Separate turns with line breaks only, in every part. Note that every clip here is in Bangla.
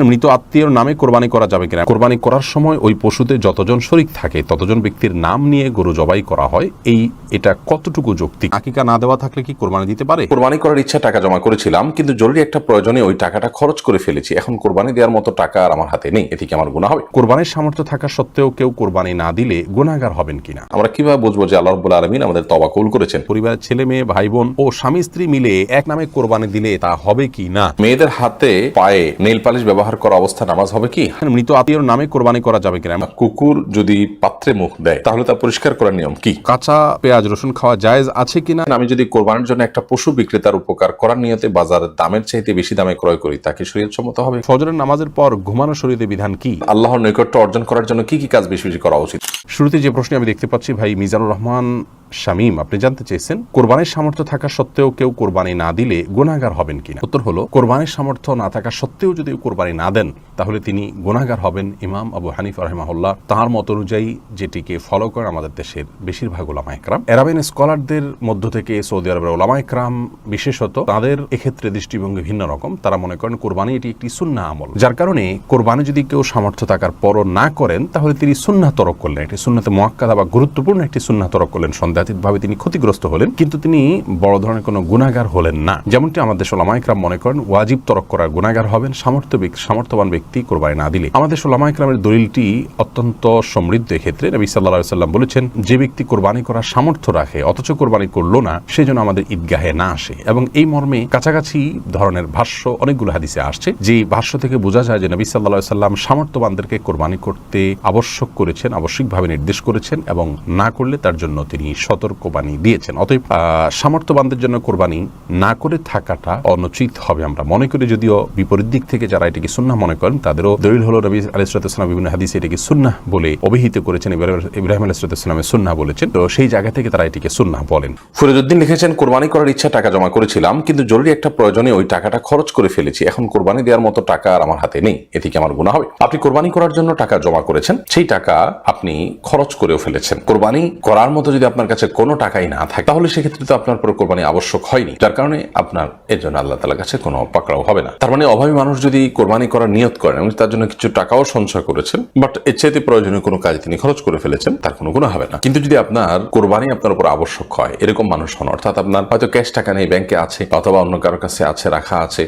মৃত আত্মীয়র নামে কোরবানি করা যাবে কিনা? কোরবানি করার সময় ওই পশুতে যতজন শরিক থাকে ততজন ব্যক্তির নাম নিয়ে গরু জবাই করা হয়। এই এটা কতটুকু যৌক্তিক? আকিকা না দেওয়া থাকলে কি কোরবানি দিতে পারে?
কোরবানি করার ইচ্ছা টাকা জমা করেছিলাম কিন্তু জরুরি একটা প্রয়োজনে ওই টাকাটা খরচ করে ফেলেছি। এখন কোরবানি দেওয়ার মতো টাকা আর আমার হাতে নেই এটি কি আমার গুণা হবে?
কোরবানির সামর্থ্য থাকা সত্ত্বেও কেউ কোরবানি না দিলে গুণাগার হবেন কিনা?
আমরা কীভাবে বুঝব যে আল্লাহ রব্বুল আলমিন আমাদের তবা কবুল করেছেন?
পরিবারের ছেলে মেয়ে ভাই বোন ও স্বামী স্ত্রী মিলে এক নামে কোরবানি দিলে তা হবে কি না
মেয়েদের হাতে পায়ে নেল পালিশ ব্যবহার করা অবস্থা নামাজ হবে কি?
মৃত আত্মীয়র নামে কোরবানি করা যাবে কিনা?
কুকুর যদি পাত্রে মুখ দেয় তাহলে তা পরিষ্কার করার নিয়ম কি?
কাঁচা পেঁয়াজ রসুন খাওয়া জায়েজ আছে কিনা?
আমি যদি কোরবানির জন্য একটা পশু বিক্রেতার উপকার করার নিয়তে বাজারের দামের চাইতে বেশি দামে ক্রয় করি তাকে শরীয়ত সম্মত হবে?
ফজরের নামাজের পর ঘুমানো শরীরে বিধান কি?
আল্লাহর নৈকট্য অর্জন করার জন্য কি কি কাজ বেশি বেশি করা উচিত?
শুরুতে যে প্রশ্নে আমি দেখতে পাচ্ছি ভাই মিজানুর রহমান শামীম আপনি জানতে চেয়েছেন কোরবানির সামর্থ্য থাকা সত্ত্বেও কেউ কোরবানি না দিলে গুণাগার হবেন কিনা? উত্তর হলো কোরবানির সামর্থ্য না থাকা সত্ত্বেও যদি কোরবানি না দেন। তাহলে তিনি গুণাগার হবেন ইমাম আবু হানিফ রহমাহুল্লাহ। তাঁর মত অনুযায়ী যেটিকে ফলো করেন আমাদের দেশের বেশিরভাগ ওলামা একরাম। এরাবিন স্কলারদের মধ্য থেকে সৌদি আরবের ওলামা একরাম বিশেষত তাদের এক্ষেত্রে দৃষ্টিভঙ্গি ভিন্ন রকম। তারা মনে করেন কোরবানি এটি একটি সুন্না আমল। যার কারণে কোরবানি যদি কেউ সামর্থ্য থাকার পরও না করেন, তাহলে তিনি সুন্না তরক করলেন। একটি সুন্নাতে মোয়াক্কাদা বা গুরুত্বপূর্ণ একটি সুন্না তরক করলেন। সন্দেহাতীতভাবে তিনি ক্ষতিগ্রস্ত হলেন, কিন্তু তিনি বড় ধরনের কোনো গুণাগার হলেন না। যেমনটি আমাদের সোলামাইকরাম মনে করেন, ওয়াজিব তরক করার গুণাগার হবেন সামর্থ্য সামর্থ্যবান ব্যক্তি কোরবানি না দিলে। আমাদের সোলামাইকরামের দলিলটি অত্যন্ত সমৃদ্ধ ক্ষেত্রে নবী সাল্লাহ সাল্লাম বলেছেন, যে ব্যক্তি কোরবানি করার সামর্থ্য রাখে, অথচ কোরবানি করল না সেই জন্য আমাদের ঈদগাহে না আসে। এবং এই মর্মে কাছাকাছি ধরনের ভাষ্য অনেকগুলো হাদিসে আসছে, যে ভাষ্য থেকে বোঝা যায় যে নবী সাল্লাহ সাল্লাম সামর্থ্যবানদেরকে কোরবানি করতে আবশ্যক করেছেন, আবশ্যিকভাবে নির্দেশ করেছেন এবং না করলে তার জন্য তিনি সতর্কবাণী দিয়েছেন। অতএব সামর্থ্যবানদের জন্য কোরবানি না করে থাকাটা অনুচিত হবে আমরা মনে করি, যদিও বিপরীত দিক থেকে যারা এটাকে সুন্না মনে করেন তাদেরও দলিল হলো নবী আলিসালাম বিভিন্ন হাদিসে এটাকে সুন্না বলে অভিহিত করেছেন ইব্রাহিম- আলিসালামের সুন্না বলেছেন। তো সেই জায়গা থেকে তারা এটিকে সুন্না বলেন।
ফরিদুদ্দিন লিখেছেন, কোরবানি করার ইচ্ছা টাকা জমা করেছিলাম, কিন্তু জরুরি একটা প্রয়োজনে ওই টাকাটা খরচ করে ফেলেছি। এখন কোরবানি দেওয়ার মতো টাকা আর আমার হাতে নেই। এটি কি আমার গুণা হবে। আপনি কোরবানি করার জন্য টাকা জমা করেছেন, সেই টাকা আপনি খরচ করেও ফেলেছেন। কোরবানি করার মতো যদি আপনার কাছে কোনো টাকাই না থাকে, তাহলে সেক্ষেত্রে তো আপনার পুরো কোরবানি আবশ্যক হয়নি। যার কারণে আপনার, এর জন্য আল্লাহ তালার কাছে কোনো পাকড়াও হবে না। তার মানে অভাবী মানুষ যদি কোরবানি করার নিয়ত করেন এবং তার জন্য কিছু টাকাও সঞ্চয় করেছেন বাট এর চাইতে প্রয়োজনীয় কোনো কাজ তিনি খরচ করে ফেলেছেন তার কোনো গুণা হবে না। কিন্তু যদি আপনার কোরবানি আপনার উপর আবশ্যক হয় এরকম মানুষ হন অর্থাৎ আপনার হয়তো ক্যাশ টাকা নেই ব্যাংকে আছে অথবা অন্য কারোর কাছে আছে রাখা আছে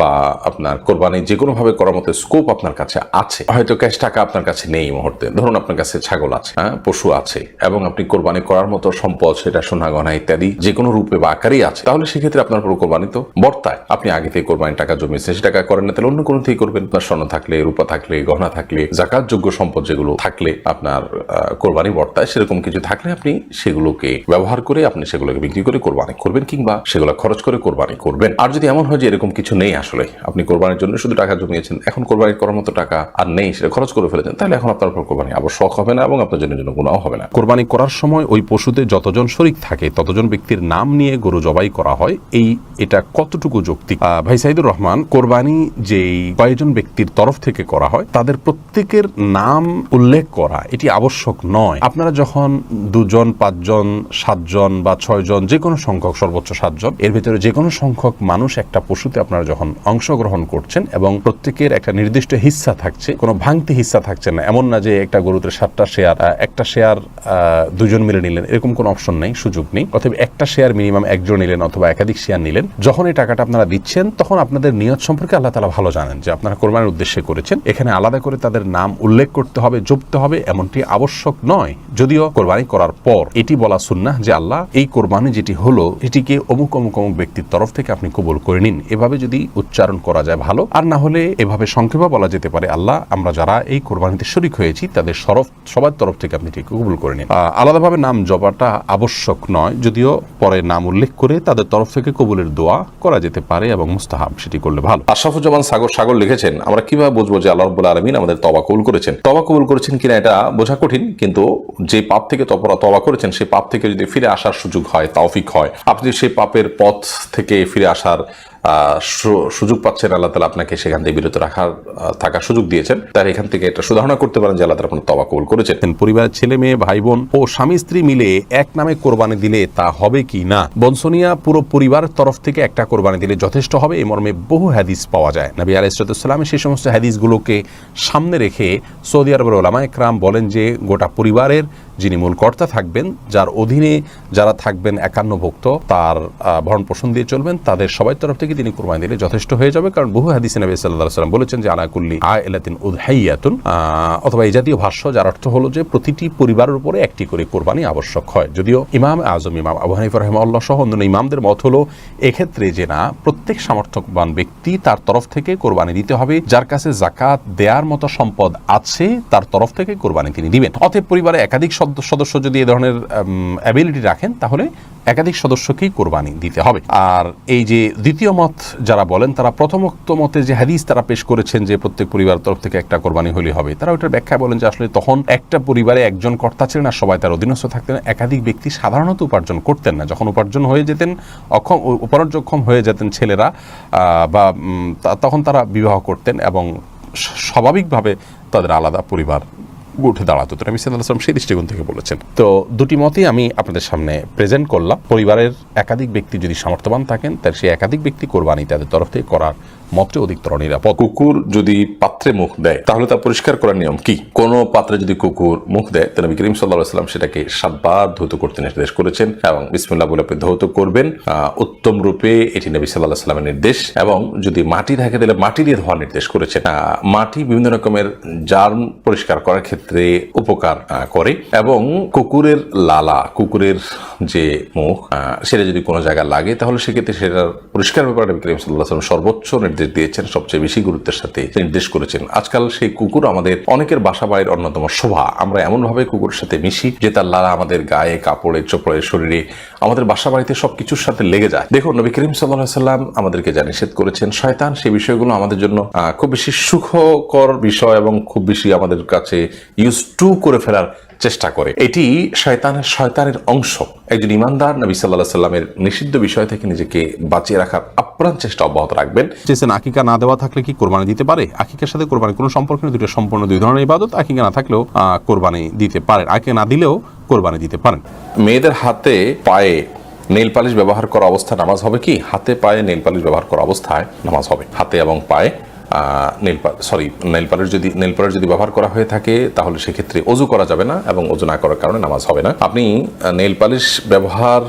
বা আপনার কোরবানি যে কোনো ভাবে করার মতো স্কোপ আপনার কাছে আছে হয়তো ক্যাশ টাকা আপনার কাছে নেই মুহূর্তে। ধরুন আপনার কাছে ছাগল আছে হ্যাঁ, পশু আছে এবং আপনি কোরবানি করার মতো সম্পদ সেটা সোনা গহনা ইত্যাদি যে কোনো রূপে বা আকারেই আছে তাহলে সেক্ষেত্রে আপনার উপর কোরবানি তো বর্তায়। আপনি আগে থেকে কোরবানির টাকা জমিয়েছেন সে টাকা করেন না তাহলে অন্য কোনো থেকে করবেন। আপনার স্বর্ণ থাকলে, রূপা থাকলে, গহনা থাকলে, জাকাতযোগ্য সম্পদ যেগুলো থাকলে আপনার কোরবানি বর্তায় সেরকম কিছু থাকলে আপনি সেগুলোকে ব্যবহার করে আপনি সেগুলোকে বিক্রি করে কোরবানি করবেন কিংবা সেগুলো খরচ করে কোরবানি করবেন। আর যদি এমন হয় যে এরকম কিছু নেই আসলে, আপনি কোরবানির জন্য শুধু টাকা জমিয়েছেন, এখন কোরবানি করার মতো টাকা আর নেই, সেটা খরচ করে ফেলেছেন, তাহলে এখন আপনার কোরবানি আবশ্যক হবে না এবং আপনার জন্য জন্য গুণাও হবে না।
কোরবানি করার সময় ওই পশুতে যতজন শরিক থাকে, ততজন ব্যক্তির নাম নিয়ে গরু জবাই করা হয়। এই, এটা কতটুকু যৌক্তিক? ভাই সাইদুর রহমান, কোরবানি যেই কয়েকজন ব্যক্তির তরফ থেকে করা হয়, তাদের প্রত্যেকের নাম উল্লেখ করা এটি আবশ্যক নয়। আপনারা যখন দুজন, পাঁচজন, সাতজন বা ছয়জন যে কোনো সংখ্যক, সর্বোচ্চ সাতজন, এর ভিতরে যে কোনো সংখ্যক মানুষ একটা পশুতে আপনারা যখন অংশগ্রহণ করছেন এবং প্রত্যেকের একটা নির্দিষ্ট হিস্সা থাকছে, কোনো ভাঙতি হিস্সা থাকছে না, এমন না যে একটা গরুতে সাতটা শেয়ার একটা শেয়ার দুজন মিলে নিলেন, এরকম কোনো অপশন নেই, সুযোগ নেই। অথবা একটা শেয়ার মিনিমাম একজন নিলেন অথবা একাধিক শেয়ার নিলেন। যখন এই টাকাটা আপনারা দিচ্ছেন, তখন আপনাদের নিয়ত সম্পর্কে আল্লাহ তালা ভালো জানেন যে আপনারা কোরবানির উদ্দেশ্যে করেছেন। এখানে আলাদা করে তাদের নাম উল্লেখ করতে হবে, জপতে হবে, এমনটি আবশ্যক নয়। যদিও কোরবানি করার পর এটি বলা সুন্না যে আল্লাহ এই কোরবানি যেটি হলো, এটিকে অমুক অমুক অমুক ব্যক্তির তরফ থেকে আপনি কবুল করে নিন। এভাবে যদি উচ্চারণ করা যায় ভালো, আর না হলে এভাবে সংক্ষেপে বলা যেতে পারে, আল্লাহ, আমরা যারা এই কোরবানিতে শরিক হয়েছি, তাদের সরফ, সবার তরফ থেকে আপনি এটিকে কবুল করে নিন। আলাদাভাবে নাম জবাটা আবশ্যক নয়, যদিও পরে নাম উল্লেখ করে তাদের তরফ থেকে কবুলের দোয়া করা যেতে পারে এবং মুস্তাহাব সেটি করলে ভালো।
আশরাফুজ্জামান সাগর সাগর লিখেছেন আমরা কীভাবে বুঝব যে আল্লাহ রব্বুল আলমিন আমাদের তবা কবুল করেছেন? তবা কবুল করেছেন কিনা এটা বোঝা কঠিন, কিন্তু যে পাপ থেকে তপরা তবা করেছেন সেই পাপ থেকে যদি ফিরে আসার সুযোগ হয় তাওফিক হয়। আপনি সেই পাপের পথ থেকে ফিরে আসার সুযোগ পাচ্ছেন, আল্লাহ তালা আপনাকে সেখান থেকে বিরত রাখার থাকার সুযোগ দিয়েছেন। তাহলে এখান থেকে এটা সুধারণা করতে পারেন যে আল্লাহ তালা আপনার তবা কবুল করেছেন।
পরিবারের ছেলে মেয়ে, ভাই বোন ও স্বামী স্ত্রী মিলে এক নামে কোরবানি দিলে তা হবে কি না? বনসনিয়া পুরো পরিবারের তরফ থেকে একটা কোরবানি দিলে যথেষ্ট হবে। এই মর্মে বহু হাদিস পাওয়া যায়। নবী আলাইসালামের সেই সমস্ত হাদিসগুলোকে সামনে রেখে সৌদি আরবের ওলামা একরাম বলেন যে, গোটা পরিবারের যিনি মূল কর্তা থাকবেন, যার অধীনে যারা থাকবেন একান্ন ভুক্ত তার ভরণ পোষণ দিয়ে চলবেন, তাদের সবাই তরফ থেকে তিনি কোরবানি দিলে যথেষ্ট হয়ে যাবে। কারণ বহু হাদিসে নবী সাল্লাহ সাল্লাম বলেছেন যে আনাকুল্লি আ এলাতিন উদহাইয়াতুন অথবা এই জাতীয় ভাষ্য যার অর্থ হলো যে, প্রতিটি পরিবারের উপরে একটি করে কোরবানি আবশ্যক হয়। যদিও ইমাম আজম, ইমাম আবু হানিফা রহমাল্লাহ সহ অন্যান্য ইমামদের মত হলো, এক্ষেত্রে যে না, প্রত্যেক সামর্থ্যবান ব্যক্তি তার তরফ থেকে কোরবানি দিতে হবে। যার কাছে জাকাত দেয়ার মতো সম্পদ আছে, তার তরফ থেকে কোরবানি তিনি দিবেন। অতএব পরিবারে একাধিক সদস্য যদি এ ধরনের অ্যাবিলিটি রাখেন, তাহলে একাধিক সদস্যকেই কোরবানি দিতে হবে। আর এই যে দ্বিতীয় মত যারা বলেন, তারা প্রথমোক্ত মতে যে হাদিস তারা পেশ করেছেন যে প্রত্যেক পরিবার তরফ থেকে একটা কোরবানি হলে হবে, তারা ওইটার ব্যাখ্যা বলেন যে আসলে তখন একটা পরিবারে একজন কর্তা ছিলেন আর সবাই তার অধীনস্থ থাকতেন, একাধিক ব্যক্তি সাধারণত উপার্জন করতেন না। যখন উপার্জন হয়ে যেতেন, অক্ষম উপার্জক্ষম হয়ে যেতেন ছেলেরা বা তখন তারা বিবাহ করতেন এবং স্বাভাবিকভাবে তাদের আলাদা পরিবার উঠে দাঁড়াতো। তো নবী সাল্লাহ আসলাম সেই দৃষ্টিকোণ থেকে বলেছেন। তো দুটি মতই আমি আপনাদের সামনে প্রেজেন্ট করলাম। পরিবারের একাধিক ব্যক্তি যদি সামর্থ্যবান থাকেন, তাহলে সেই একাধিক ব্যক্তি কোরবানি তাদের তরফ থেকে করার মতটি অধিকতর নিরাপদ।
কুকুর যদি পাত্রে মুখ দেয়, তাহলে তা পরিষ্কার করার নিয়ম কি? কোন পাত্রে যদি কুকুর মুখ দেয়, তাহলে নবী করিম সাল্লাহ সাল্লাম সেটাকে সাতবার ধৌত করতে নির্দেশ করেছেন এবং বিসমিল্লাহ বলে আপনি ধৌত করবেন। উত্তম রূপে এটি নবী সাল্লাহ সাল্লামের নির্দেশ এবং যদি মাটি থাকে, তাহলে মাটি দিয়ে ধোয়ার নির্দেশ করেছেন। মাটি বিভিন্ন রকমের জার্ম পরিষ্কার করার ক্ষেত্রে উপকার করে এবং কুকুরের লালা, কুকুরের যে মুখ সেটা যদি কোনো জায়গায় লাগে, তাহলে সেক্ষেত্রে সেটার পরিষ্কার ব্যাপারে নবী করিম সাল্লাহ সাল্লাম সর্বোচ্চ নির্দেশ দিয়েছেন সবচেয়ে বেশি গুরুত্বের সাথে নির্দেশ করেছেন। আজকাল সেই কুকুর আমাদের অনেকের বাসা বাড়ির অন্যতম শোভা। আমরা এমন ভাবে কুকুরের সাথে মিশি যে তার লালা আমাদের গায়ে, কাপড়ে, চোপড়ে, শরীরে, আমাদের বাসা বাড়িতে সবকিছুর সাথে লেগে যায়। দেখুন, নবী করিম সাল্লাহ সাল্লাম আমাদেরকে যা নিষেধ করেছেন, শয়তান সেই বিষয়গুলো আমাদের জন্য খুব বেশি সুখকর বিষয় এবং খুব বেশি আমাদের কাছে ইউজ টু করে ফেলার চেষ্টা করে। এটি শয়তানের শয়তানের অংশ। একজন ইমানদার নবী সাল্লাহ সাল্লামের নিষিদ্ধ বিষয় থেকে নিজেকে বাঁচিয়ে রাখার আপ্রাণ চেষ্টা অব্যাহত রাখবেন।
চেয়েছেন আকিকা না দেওয়া থাকলে কি কোরবানি দিতে পারে? আকিকার সাথে কোরবানি কোনো সম্পর্ক নেই দুটো সম্পূর্ণ দুই ধরনের ইবাদত। আকিকা না থাকলেও কোরবানি দিতে পারেন। আকিকা না দিলেও কোরবানি দিতে পারেন।
মেয়েদের হাতে পায়ে নেল পালিশ ব্যবহার করা অবস্থায় নামাজ হবে কি? হাতে পায়ে নেল পালিশ ব্যবহার করা অবস্থায় নামাজ হবে। হাতে এবং পায়ে নেল সরি নেল পালিশ যদি নেল পালিশ যদি ব্যবহার করা হয়ে থাকে, তাহলে সেক্ষেত্রে অজু করা যাবে না এবং অজু না করার কারণে নামাজ হবে না। আপনি নেল পালিশ ব্যবহার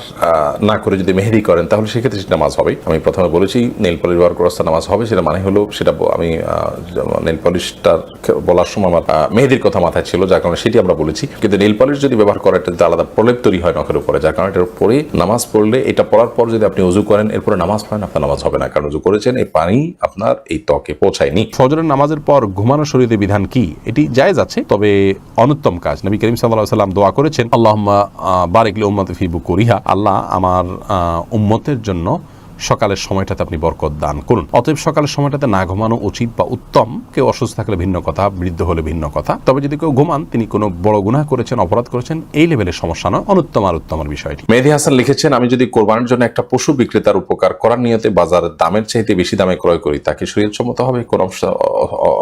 না করে যদি মেহেদি করেন, তাহলে সেক্ষেত্রে সেটা নামাজ হবে। আমি প্রথমে বলেছি নেল পালিশ ব্যবহার করার নামাজ হবে, সেটা মানে হলো, সেটা আমি নেল পালিশটার বলার সময় আমার মেহেদির কথা মাথায় ছিল, যার কারণে সেটি আমরা বলেছি। কিন্তু নেল পালিশ যদি ব্যবহার করা এটা আলাদা প্রলেপ তৈরি হয় নখের উপরে, যার কারণে এটার উপরে নামাজ পড়লে, এটা পড়ার পর যদি আপনি উজু করেন, এরপরে নামাজ পড়েন আপনার নামাজ হবে না। কারণ উজু করেছেন, এই পানি আপনার এই ত্বকে পৌঁছায়নি।
ফজরের নামাজের পর ঘুমানো শরীরে বিধান কি? এটি জায়েজ আছে, তবে অনুত্তম কাজ। নবী করিম সাল্লাহ সাল্লাম দোয়া করেছেন আল্লাহ বারেকলি উম্মত ফিবু করিহা আল্লাহ আমার উম্মতের জন্য সকালের সময়টাতে আপনি বরকত দান করুন। অতএব সকালের সময়টাতে না ঘুমানো উচিত বা উত্তম। কেউ অসুস্থ থাকলে ভিন্ন কথা বৃদ্ধ হলে ভিন্ন কথা। তবে যদি কেউ ঘুমান তিনি কোনো বড় গুনাহ করেছেন অপরাধ করেছেন এই লেভেলের সমস্যা নয়। অনুত্তম আর উত্তমের বিষয়টি।
মেহেদি হাসান লিখেছেন আমি যদি কোরবানির জন্য একটা পশু বিক্রেতার উপকার করার নিয়তে বাজারের দামের চাইতে বেশি দামে ক্রয় করি তাকে শরীর সম্মত হবে? কোনো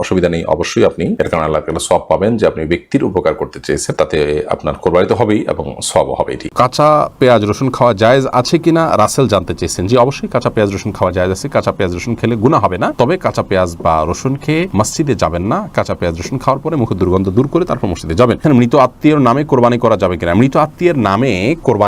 অসুবিধা নেই। অবশ্যই আপনি এর কারণে আল্লাহ তাআলা সব পাবেন যে আপনি ব্যক্তির উপকার করতে চেয়েছেন তাতে আপনার কোরবানি তো হবেই এবং সব হবে এটি।
কাঁচা পেঁয়াজ রসুন খাওয়া জায়েজ আছে কিনা রাসেল জানতে চেয়েছেন যে অবশ্যই কাঁচা পেঁয়াজ রসুন খাওয়া যায়। আছে কাঁচা পেঁয়াজ রসুন খেলে গুণা হবে না। তবে কাঁচা পেঁয়াজ বা রসুন খেয়ে মসজিদে যাবেন না। কাঁচা পেঁয়াজ রসুন খাওয়ার পরে মুখে দুর্গন্ধ দূর করে তারপর মসজিদে যাবেন। এখানে মৃত আত্মীয়র নামে কোরবানি করা যাবে কিনা? মৃত আত্মীয়ের নামে কোরবানি